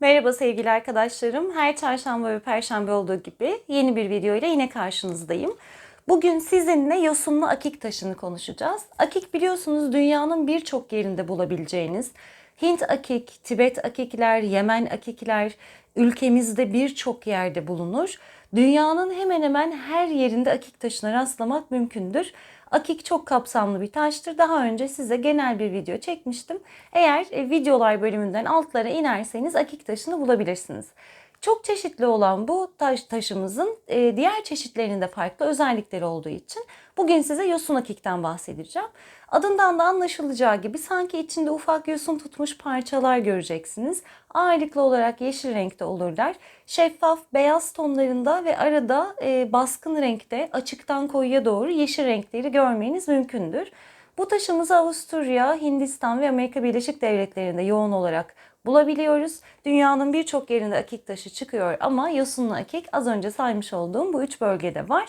Merhaba sevgili arkadaşlarım. Her çarşamba ve perşembe olduğu gibi yeni bir video ile yine karşınızdayım. Bugün sizinle yosunlu akik taşını konuşacağız. Akik biliyorsunuz dünyanın birçok yerinde bulabileceğiniz Hint akik, Tibet akikler, Yemen akikler ülkemizde birçok yerde bulunur. Dünyanın hemen hemen her yerinde akik taşına rastlamak mümkündür. Akik çok kapsamlı bir taştır. Daha önce size genel bir video çekmiştim. Eğer e, videolar bölümünden altlara inerseniz akik taşını bulabilirsiniz. Çok çeşitli olan bu taş taşımızın e, diğer çeşitlerinde farklı özellikleri olduğu için bugün size yosun akikten bahsedeceğim. Adından da anlaşılacağı gibi sanki içinde ufak yosun tutmuş parçalar göreceksiniz. Ağırlıklı olarak yeşil renkte olurlar. Şeffaf beyaz tonlarında ve arada e, baskın renkte açıktan koyuya doğru yeşil renkleri görmeniz mümkündür. Bu taşımızı Avusturya, Hindistan ve Amerika Birleşik Devletleri'nde yoğun olarak bulabiliyoruz. Dünyanın birçok yerinde akik taşı çıkıyor ama yosunlu akik az önce saymış olduğum bu üç bölgede var.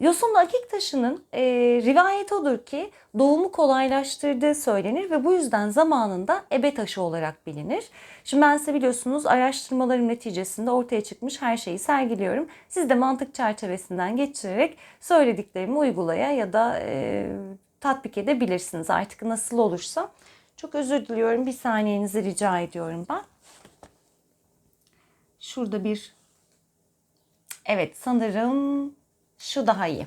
Yosunlu akik taşının e, rivayet odur ki doğumu kolaylaştırdığı söylenir ve bu yüzden zamanında ebe taşı olarak bilinir. Şimdi ben size biliyorsunuz araştırmalarım neticesinde ortaya çıkmış her şeyi sergiliyorum. Siz de mantık çerçevesinden geçirerek söylediklerimi uygulaya ya da e, tatbik edebilirsiniz artık nasıl olursa. Çok özür diliyorum. Bir saniyenizi rica ediyorum ben. Şurada bir Evet sanırım şu daha iyi.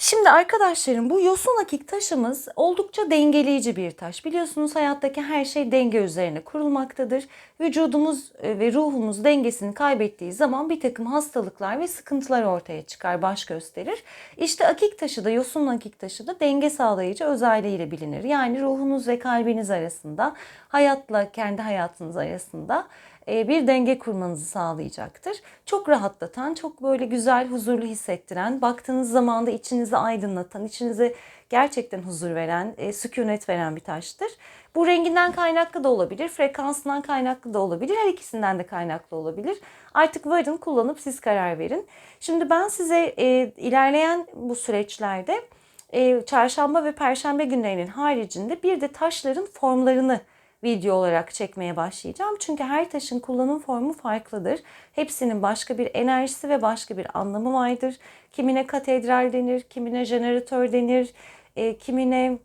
Şimdi arkadaşlarım bu yosun akik taşımız oldukça dengeleyici bir taş. Biliyorsunuz hayattaki her şey denge üzerine kurulmaktadır. Vücudumuz e, ve ruhumuz dengesini kaybettiği zaman bir takım hastalıklar ve sıkıntılar ortaya çıkar, baş gösterir. İşte akik taşı da yosun akik taşı da denge sağlayıcı özelliğiyle bilinir. Yani ruhunuz ve kalbiniz arasında, hayatla kendi hayatınız arasında bir denge kurmanızı sağlayacaktır. Çok rahatlatan, çok böyle güzel, huzurlu hissettiren, baktığınız zaman da içinizi aydınlatan, içinize gerçekten huzur veren, e, sükunet veren bir taştır. Bu renginden kaynaklı da olabilir, frekansından kaynaklı da olabilir, her ikisinden de kaynaklı olabilir. Artık varın, kullanıp siz karar verin. Şimdi ben size e, ilerleyen bu süreçlerde e, çarşamba ve perşembe günlerinin haricinde bir de taşların formlarını video olarak çekmeye başlayacağım. Çünkü her taşın kullanım formu farklıdır. Hepsinin başka bir enerjisi ve başka bir anlamı vardır. Kimine katedral denir, kimine jeneratör denir, e, kimine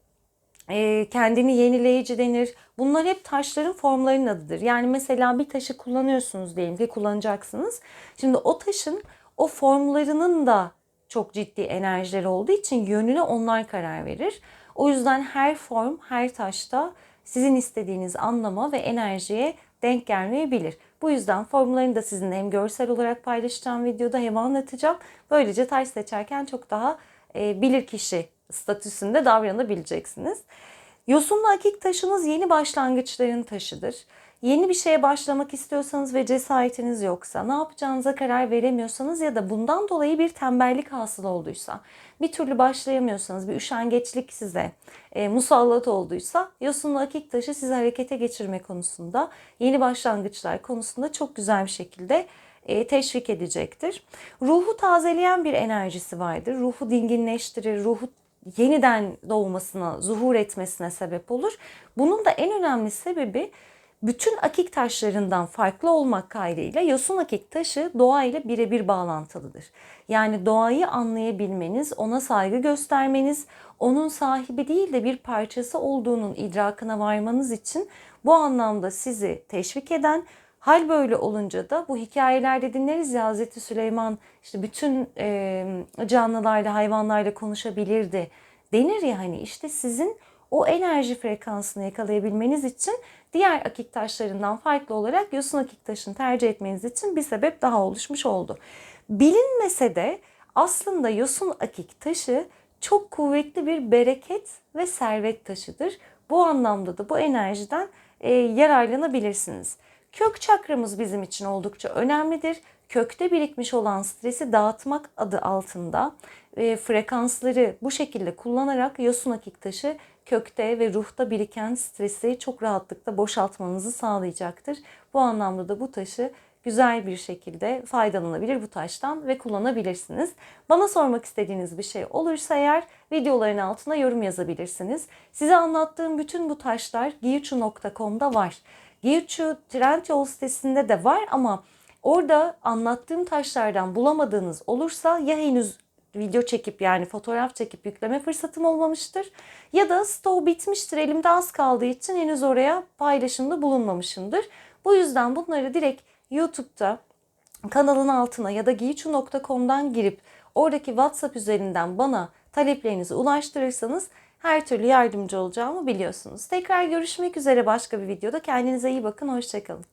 e, kendini yenileyici denir. Bunlar hep taşların formlarının adıdır. Yani mesela bir taşı kullanıyorsunuz diyelim ki kullanacaksınız. Şimdi o taşın o formlarının da çok ciddi enerjileri olduğu için yönüne onlar karar verir. O yüzden her form, her taşta sizin istediğiniz anlama ve enerjiye denk gelmeyebilir. Bu yüzden formlarını da sizinle hem görsel olarak paylaşacağım videoda hem anlatacağım. Böylece taş seçerken çok daha e, bilir kişi statüsünde davranabileceksiniz. Yosunlu akik taşınız yeni başlangıçların taşıdır. Yeni bir şeye başlamak istiyorsanız ve cesaretiniz yoksa, ne yapacağınıza karar veremiyorsanız ya da bundan dolayı bir tembellik hasıl olduysa, bir türlü başlayamıyorsanız, bir üşengeçlik size e, musallat olduysa, yosunlu akik taşı sizi harekete geçirme konusunda, yeni başlangıçlar konusunda çok güzel bir şekilde e, teşvik edecektir. Ruhu tazeleyen bir enerjisi vardır. Ruhu dinginleştirir, ruhu yeniden doğmasına, zuhur etmesine sebep olur. Bunun da en önemli sebebi bütün akik taşlarından farklı olmak kaydıyla yosun akik taşı doğa ile birebir bağlantılıdır. Yani doğayı anlayabilmeniz, ona saygı göstermeniz, onun sahibi değil de bir parçası olduğunun idrakına varmanız için bu anlamda sizi teşvik eden, hal böyle olunca da bu hikayelerde dinleriz ya Hazreti Süleyman işte bütün e, canlılarla, hayvanlarla konuşabilirdi denir ya hani işte sizin o enerji frekansını yakalayabilmeniz için diğer akik taşlarından farklı olarak yosun akik taşını tercih etmeniz için bir sebep daha oluşmuş oldu. Bilinmese de aslında yosun akik taşı çok kuvvetli bir bereket ve servet taşıdır. Bu anlamda da bu enerjiden e, yararlanabilirsiniz. Kök çakramız bizim için oldukça önemlidir. Kökte birikmiş olan stresi dağıtmak adı altında e, frekansları bu şekilde kullanarak yosun akik taşı kökte ve ruhta biriken stresi çok rahatlıkla boşaltmanızı sağlayacaktır. Bu anlamda da bu taşı güzel bir şekilde faydalanabilir bu taştan ve kullanabilirsiniz. Bana sormak istediğiniz bir şey olursa eğer videoların altına yorum yazabilirsiniz. Size anlattığım bütün bu taşlar giyucu.com'da var. Giichu Trendyol sitesinde de var ama orada anlattığım taşlardan bulamadığınız olursa ya henüz video çekip yani fotoğraf çekip yükleme fırsatım olmamıştır ya da stoğu bitmiştir elimde az kaldığı için henüz oraya paylaşımda bulunmamışımdır. Bu yüzden bunları direkt YouTube'da kanalın altına ya da giyichu.com'dan girip oradaki WhatsApp üzerinden bana taleplerinizi ulaştırırsanız her türlü yardımcı olacağımı biliyorsunuz. Tekrar görüşmek üzere başka bir videoda. Kendinize iyi bakın. Hoşçakalın.